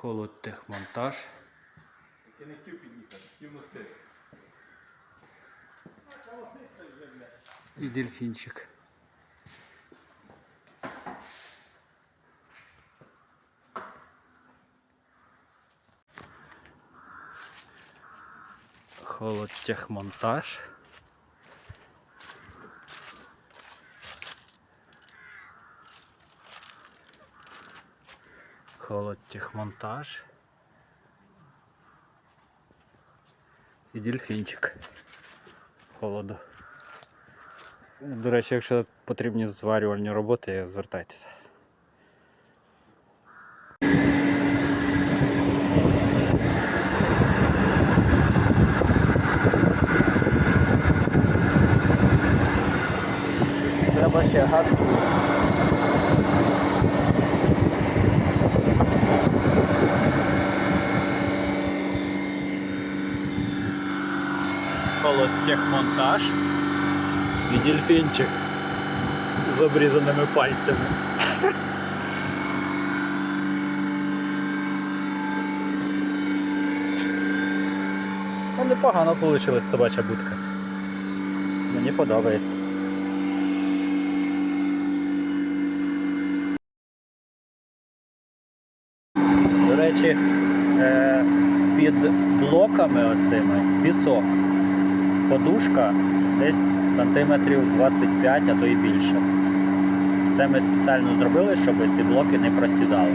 Холодтехмонтаж. Я не хотів під'їхати, хотів носити. І дельфінчик. Холодтехмонтаж. Холодтехмонтаж. І дельфінчик. Холоду. До речі, якщо потрібні зварювальні роботи, звертайтеся. Треба ще газ. Холодтехмонтаж і дельфінчик з обрізаними пальцями. Ну, непогано вийшла собача будка. Мені подобається. До речі, е, під блоками оцими пісок. Подушка десь сантиметрів 25, а то і більше. Це ми спеціально зробили, щоб ці блоки не просідали.